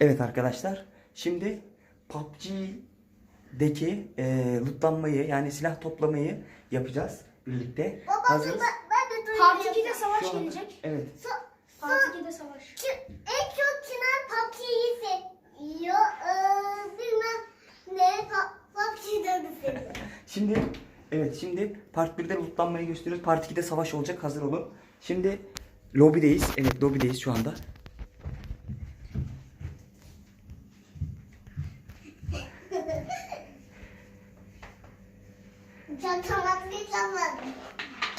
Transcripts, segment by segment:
Evet arkadaşlar. Şimdi PUBG'deki e, lootlanmayı yani silah toplamayı yapacağız birlikte. Baba Hazırız. ben, ben de duyuyorum. Part 2'de savaş Şu anda- gelecek. Evet. So- Part 2'de savaş. En çok Çınar PUBG'yi seviyor. Ee, bilmem ne PUBG'den de seviyor. Şimdi evet şimdi part 1'de lootlanmayı gösteriyoruz. Part 2'de savaş olacak. Hazır olun. Şimdi lobideyiz. Evet lobideyiz şu anda.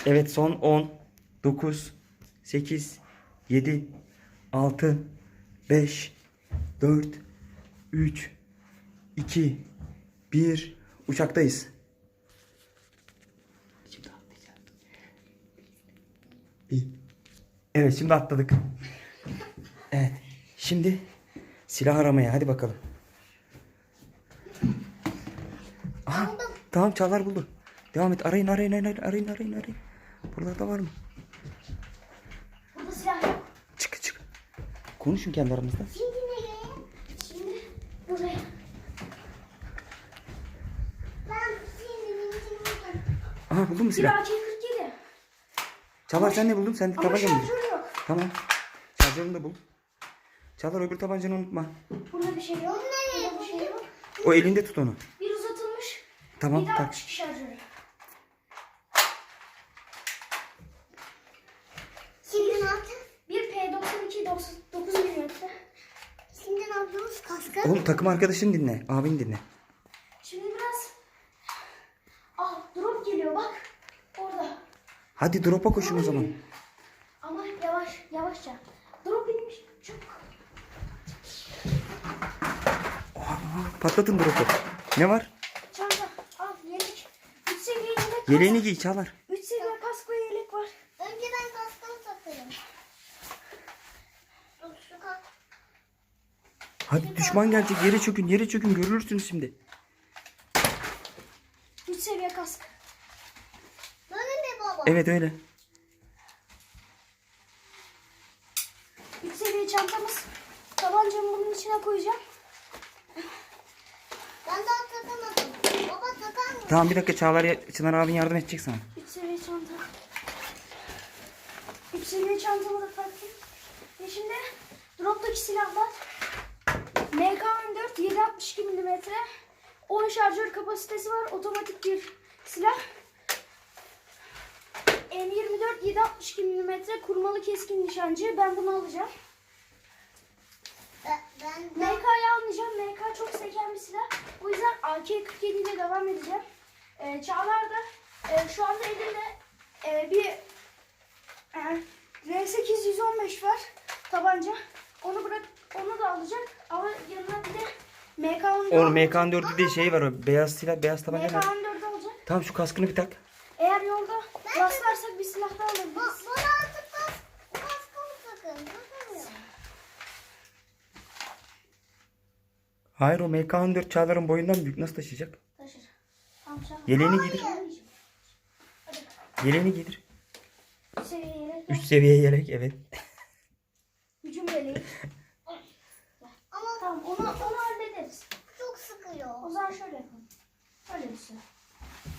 Evet son 10, 9, 8, 7, 6, 5, 4, 3, 2, 1. Uçaktayız. Evet şimdi atladık. Evet. Şimdi silah aramaya hadi bakalım. Aha, tamam Çağlar buldu. Devam et arayın arayın arayın arayın arayın arayın. Buralarda var mı? Burada silah yok. Çık çık. Konuşun kendi aranızda. Şimdi nereye? Şimdi buraya. Ben şimdi mümkün buldum. Aha buldun mu Bir silah? AK-47. Çağlar sen ne buldun? Sen de Ama tabanca mı buldun? şarjör yok. Tamam. Şarjörünü de bul. Çağlar öbür tabancanı unutma. Burada bir şey yok. Burada bir şey yok. O elinde tut onu. Bir uzatılmış. Tamam bir de tak. 62 şarjörü. Şimdi ne yapacağız? Bir P92 9 9 mm. Şimdi ne yapıyoruz? Kaskı. Oğlum takım arkadaşını dinle. Abini dinle. Şimdi biraz Ah drop geliyor bak. Orada. Hadi drop'a koşun o zaman. Ama yavaş yavaşça. Drop inmiş. Çabuk. Patlatın drop'u. Ne var? Çanta al yelek. 3 seviye yelek. Yeleğini giy Çağlar. 3 seviye kask ve yelek var. Önce ben kaskımı takayım. Dur şu kask. Hadi düşman gelecek. Yere çökün. Yere çökün. Görürsünüz şimdi. 3 seviye kask. Böyle mi baba? Evet öyle. 3 seviye çantamız. Tabancamı bunun içine koyacağım. Ben daha takamadım. Baba takar mısın? Tamam bir dakika Çağlar Çınar abin yardım edecek sana. 3 seviye çanta. 3 seviye çantamı da taktım. Ve şimdi droptaki silahlar. MK14 762 mm. 10 şarjör kapasitesi var. Otomatik bir silah. M24 762 mm kurmalı keskin nişancı. Ben bunu alacağım. Ben, ben MK'yı almayacağım. MK çok seken bir silah. O yüzden AK-47 ile devam edeceğim. Ee, Çağlar da e, şu anda elinde e, bir e, R815 var tabanca. Onu bırak onu da alacak ama yanına bir de MK14 Oğlum MK14'ü de şey var o. Beyaz silah, beyaz tabanca var. MK14 alacak. Tamam şu kaskını bir tak. Eğer yolda rastlarsak bir silah daha bu, alabiliriz. bana artık kask, kaskımı takın. Takamıyorum. Hayır o MK14 Çağlar'ın boyundan büyük. Nasıl taşıyacak? Taşır. Tamam. Yeleğini giydir. Yeleğini giydir. Bir seviye yelek. Üst seviye yelek evet. Hücum yeleği. Ama Tamam onu, onu hallederiz. çok sıkıyor. O zaman şöyle yapalım. Şöyle bir şey.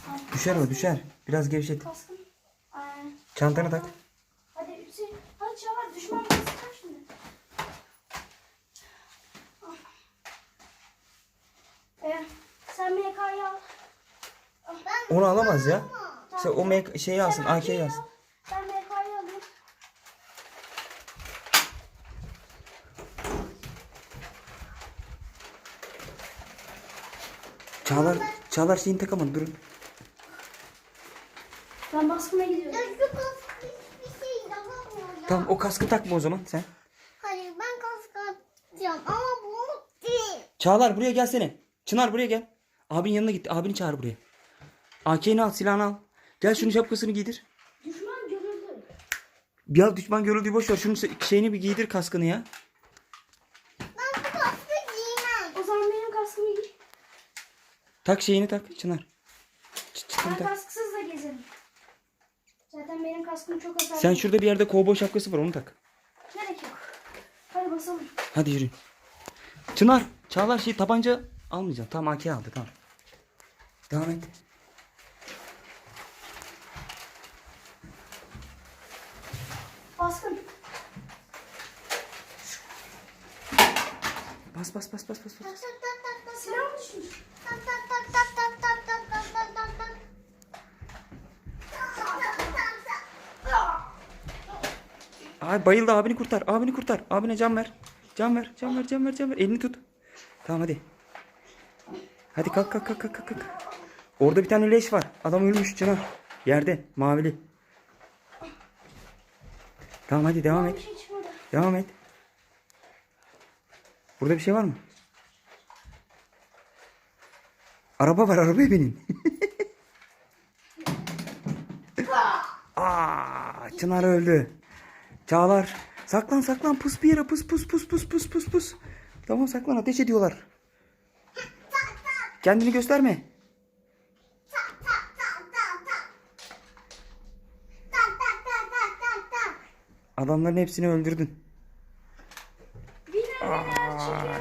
Tamam. Düşer o düşer. Biraz gevşet. Kaskın. Aynen. Çantanı tak. Hadi üçü. Hadi Çağlar düşman bizi sıkar şimdi. Al. Ee, sen MK'yı al. Ben Onu alamaz ya. Sen o MK şeyi alsın. AK'yi alsın. al. Ben MK'yı alayım. Çağlar, Çağlar şeyini takamadı durun. Ben baskına gidiyorum. kask hiçbir şey yapamıyor ya. Tamam o kaskı takma o zaman sen. Hayır ben kask atacağım ama bu değil. Çağlar buraya gelsene. Çınar buraya gel. Abin yanına git. Abini çağır buraya. AK'ni al silahını al. Gel şunun şapkasını giydir. Düşman görüldü. Ya düşman görüldüğü boş ver. Şunun şeyini bir giydir kaskını ya. Ben bu kaskı giymem. O zaman benim kaskımı giy. Tak şeyini tak Çınar. Çıt çıtını Ben tak. kasksız da gezerim. Zaten benim kaskım çok hasarlı. Sen şurada bir yerde kovboy şapkası var onu tak. Gerek yok. Hadi basalım. Hadi yürü. Çınar, Çağlar şey tabanca almayacağım. Tamam AK aldı tamam. Devam et. Baskın. Bas bas bas bas bas. bas. Tak tak tak tak tak. Silah mı düşmüş? Tak tak Ay bayıldı abini kurtar. Abini kurtar. Abine can ver. Can ver. Can ver. Can ver. Can ver. Elini tut. Tamam hadi. Hadi kalk kalk kalk kalk kalk. Orada bir tane leş var. Adam ölmüş Çınar. Yerde. Mavili. Tamam hadi devam et. Devam et. Burada bir şey var mı? Araba var arabaya binin. Aa, Çınar öldü. Çağlar saklan saklan pus bir yere pus pus pus pus pus pus pus. Tamam saklan ateş ediyorlar. Kendini gösterme. Adamların hepsini öldürdün. Aa,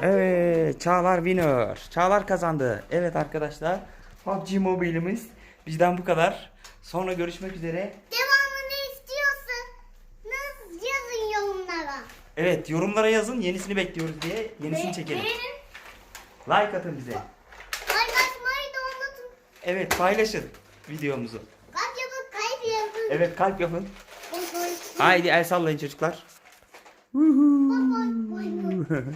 evet Çağlar winner. Çağlar kazandı. Evet arkadaşlar PUBG Mobile'imiz bizden bu kadar. Sonra görüşmek üzere. Devamını istiyorsanız yazın yorumlara. Evet yorumlara yazın yenisini bekliyoruz diye yenisini çekelim. Beğenin. Like atın bize. Paylaşmayı da unutun. Evet paylaşın videomuzu. Kalp yapıp kalp yapın. Evet kalp yapın. Haydi el sallayın çocuklar. Boy boy boy boy.